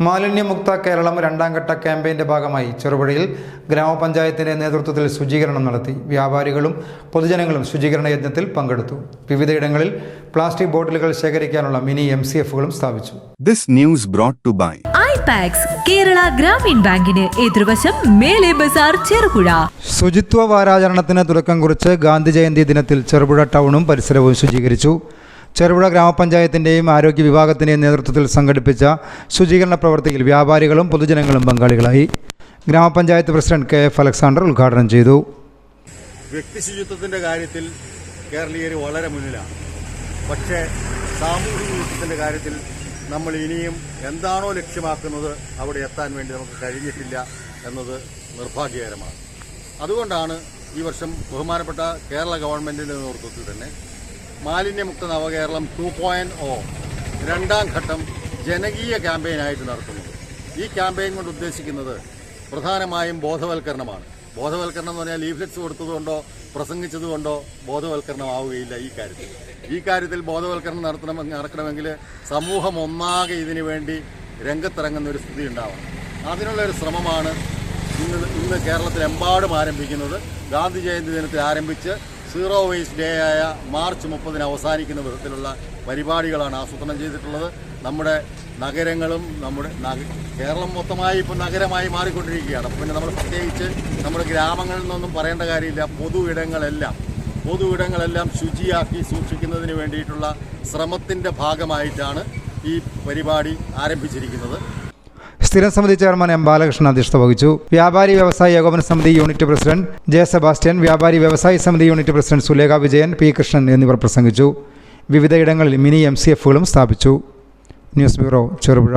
മാലിന്യമുക്ത കേരളം രണ്ടാം ഘട്ട ക്യാമ്പയിന്റെ ഭാഗമായി ചെറുപുഴയിൽ ഗ്രാമപഞ്ചായത്തിന്റെ നേതൃത്വത്തിൽ ശുചീകരണം നടത്തി. വ്യാപാരികളും പൊതുജനങ്ങളും ശുചീകരണ യജ്ഞത്തിൽ പങ്കെടുത്തു. വിവിധയിടങ്ങളിൽ പ്ലാസ്റ്റിക് ബോട്ടിലുകൾ ശേഖരിക്കാനുള്ള മിനി എം സി എഫുകളും സ്ഥാപിച്ചു. This news brought to by ഐപാക്സ് കേരള ഗ്രാമീൺ ബാങ്കിന് എതിർവശം മേലെ ബസാർ ചെറുപുഴ. ശുചിത്വ വാരാചരണത്തിന് തുടക്കം കുറിച്ച് ഗാന്ധി ജയന്തി ദിനത്തിൽ ചെറുപുഴ ടൗണും പരിസരവും ശുചീകരിച്ചു. ചെറുപുഴ ഗ്രാമപഞ്ചായത്തിന്റെയും ആരോഗ്യ വിഭാഗത്തിന്റെയും നേതൃത്വത്തിൽ സംഘടിപ്പിച്ച ശുചീകരണ പ്രവൃത്തിയിൽ വ്യാപാരികളും പൊതുജനങ്ങളും പങ്കാളികളായി ഗ്രാമപഞ്ചായത്ത് പ്രസിഡന്റ് കെ എഫ് അലക്സാണ്ടർ ഉദ്ഘാടനം ചെയ്തു. വ്യക്തി ശുചിത്വത്തിന്റെ കാര്യത്തിൽ കേരളീയർ വളരെ മുന്നിലാണ്. പക്ഷേ സാമൂഹിക ശുചിത്വത്തിന്റെ കാര്യത്തിൽ നമ്മൾ ഇനിയും എന്താണോ ലക്ഷ്യമാക്കുന്നത് അവിടെ എത്താൻ വേണ്ടി നമുക്ക് കഴിഞ്ഞിട്ടില്ല എന്നത് നിർഭാഗ്യകരമാണ്. അതുകൊണ്ടാണ് ഈ വർഷം ബഹുമാനപ്പെട്ട കേരള ഗവൺമെന്റിന്റെ നേതൃത്വത്തിൽ തന്നെ മാലിന്യമുക്ത നവകേരളം ടു പോയിന്റ് ഒ രണ്ടാം ഘട്ടം ജനകീയ ക്യാമ്പയിനായിട്ട് നടത്തുന്നത് ഈ ക്യാമ്പയിൻ കൊണ്ട് ഉദ്ദേശിക്കുന്നത് പ്രധാനമായും ബോധവൽക്കരണമാണ്. ബോധവൽക്കരണം എന്ന് പറഞ്ഞാൽ ലീഫ്ലെറ്റ്സ് കൊടുത്തതുകൊണ്ടോ പ്രസംഗിച്ചതുകൊണ്ടോ ബോധവൽക്കരണം ആവുകയില്ല ഈ കാര്യത്തിൽ. ഈ കാര്യത്തിൽ ബോധവൽക്കരണം നടത്തണം നടക്കണമെങ്കിൽ സമൂഹം ഒന്നാകെ ഇതിനു വേണ്ടി രംഗത്തിറങ്ങുന്ന ഒരു സ്ഥിതി ഉണ്ടാവണം. അതിനുള്ള ഒരു ശ്രമമാണ് ഇന്ന് ഇന്ന് കേരളത്തിലെമ്പാടും ആരംഭിക്കുന്നത്. ഗാന്ധി ജയന്തി ദിനത്തിൽ ആരംഭിച്ച് സീറോ വേസ്റ്റ് ഡേ ആയ മാർച്ച് മുപ്പതിന് അവസാനിക്കുന്ന വിധത്തിലുള്ള പരിപാടികളാണ് ആസൂത്രണം ചെയ്തിട്ടുള്ളത്. നമ്മുടെ നഗരങ്ങളും നമ്മുടെ കേരളം മൊത്തമായി ഇപ്പോൾ നഗരമായി മാറിക്കൊണ്ടിരിക്കുകയാണ്. അപ്പം പിന്നെ നമ്മൾ പ്രത്യേകിച്ച് നമ്മുടെ ഗ്രാമങ്ങളിൽ നിന്നൊന്നും പറയേണ്ട കാര്യമില്ല. പൊതു ഇടങ്ങളെല്ലാം പൊതു ഇടങ്ങളെല്ലാം ശുചിയാക്കി സൂക്ഷിക്കുന്നതിന് വേണ്ടിയിട്ടുള്ള ശ്രമത്തിന്റെ ഭാഗമായിട്ടാണ് ഈ പരിപാടി ആരംഭിച്ചിരിക്കുന്നത്. സ്ഥിരം സമിതി ചെയർമാൻ എം ബാലകൃഷ്ണൻ അധ്യക്ഷത വഹിച്ചു. വ്യാപാരി വ്യവസായി ഏകോപന സമിതി യൂണിറ്റ് പ്രസിഡന്റ് ജെ സെബാസ്റ്റ്യൻ വ്യാപാരി വ്യവസായി സമിതി unit president Sulekha Vijayan P Krishnan എന്നിവർ പ്രസംഗിച്ചു. വിവിധയിടങ്ങളിൽ മിനി എം സി എഫുകളും സ്ഥാപിച്ചു. News bureau Cherupuzha.